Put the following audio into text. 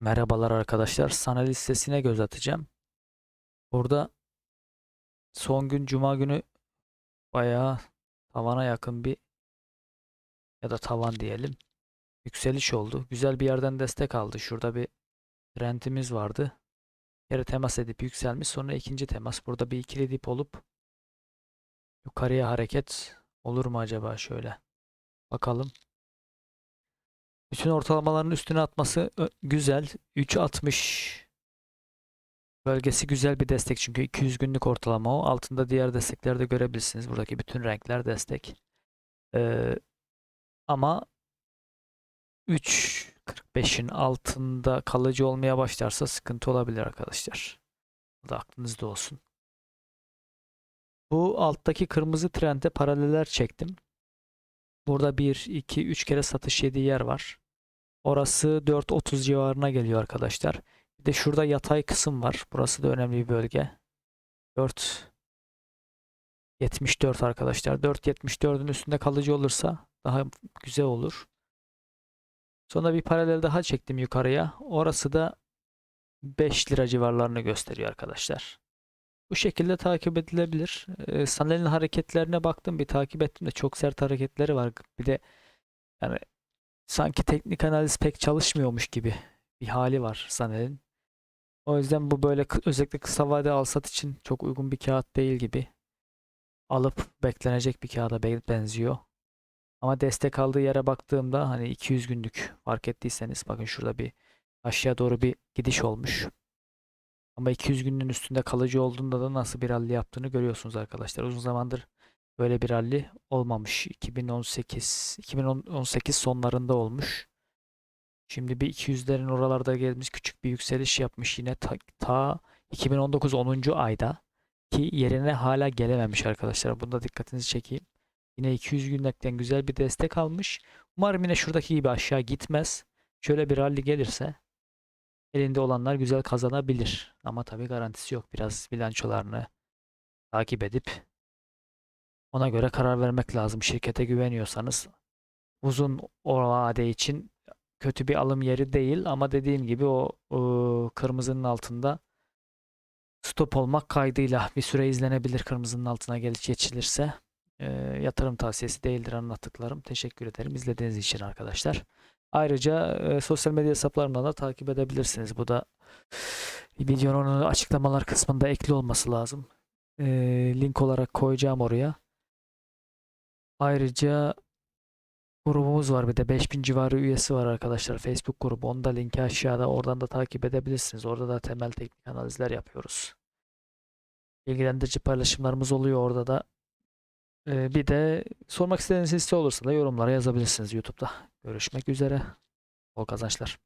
Merhabalar arkadaşlar. Sana listesine göz atacağım. Burada son gün Cuma günü bayağı tavana yakın bir ya da tavan diyelim. Yükseliş oldu. Güzel bir yerden destek aldı. Şurada bir trendimiz vardı. Yere temas edip yükselmiş. Sonra ikinci temas. Burada bir ikili dip olup yukarıya hareket olur mu acaba şöyle. Bakalım. Bütün ortalamaların üstüne atması güzel. 3.60 bölgesi güzel bir destek çünkü 200 günlük ortalama o. Altında diğer destekleri de görebilirsiniz. Buradaki bütün renkler destek. Ee, ama 3.45'in altında kalıcı olmaya başlarsa sıkıntı olabilir arkadaşlar. Bu da aklınızda olsun. Bu alttaki kırmızı trende paraleller çektim. Burada 1, 2, 3 kere satış yediği yer var. Orası 4.30 civarına geliyor arkadaşlar. Bir de şurada yatay kısım var. Burası da önemli bir bölge. 4.74 arkadaşlar. 4.74'ün üstünde kalıcı olursa daha güzel olur. Sonra bir paralel daha çektim yukarıya. Orası da 5 lira civarlarını gösteriyor arkadaşlar. Bu şekilde takip edilebilir. Ee, Sanel'in hareketlerine baktım. Bir takip ettim de çok sert hareketleri var. Bir de yani sanki teknik analiz pek çalışmıyormuş gibi bir hali var Sanel'in. O yüzden bu böyle özellikle kısa vade alsat için çok uygun bir kağıt değil gibi. Alıp beklenecek bir kağıda be- benziyor. Ama destek aldığı yere baktığımda hani 200 günlük fark ettiyseniz bakın şurada bir aşağı doğru bir gidiş olmuş. Ama 200 günün üstünde kalıcı olduğunda da nasıl bir rally yaptığını görüyorsunuz arkadaşlar. Uzun zamandır böyle bir rally olmamış. 2018 2018 sonlarında olmuş. Şimdi bir 200'lerin oralarda gelmiş küçük bir yükseliş yapmış yine ta, ta 2019 10. ayda ki yerine hala gelememiş arkadaşlar. Bunda dikkatinizi çekeyim. Yine 200 günlükten güzel bir destek almış. Umarım yine şuradaki gibi aşağı gitmez. Şöyle bir rally gelirse elinde olanlar güzel kazanabilir. Ama tabii garantisi yok. Biraz bilançolarını takip edip ona göre karar vermek lazım. Şirkete güveniyorsanız uzun vade için kötü bir alım yeri değil ama dediğim gibi o ıı, kırmızının altında stop olmak kaydıyla bir süre izlenebilir kırmızının altına gelip geçilirse. Ee, yatırım tavsiyesi değildir anlattıklarım. Teşekkür ederim izlediğiniz için arkadaşlar. Ayrıca e, sosyal medya hesaplarımdan da takip edebilirsiniz. Bu da videonun açıklamalar kısmında ekli olması lazım. Ee, link olarak koyacağım oraya. Ayrıca grubumuz var bir de 5000 civarı üyesi var arkadaşlar Facebook grubu. Onu da linki aşağıda oradan da takip edebilirsiniz. Orada da temel teknik analizler yapıyoruz. Bilgilendirici paylaşımlarımız oluyor orada da. Ee, bir de sormak istediğiniz hisse olursa da yorumlara yazabilirsiniz YouTube'da. Görüşmek üzere. Bol kazançlar.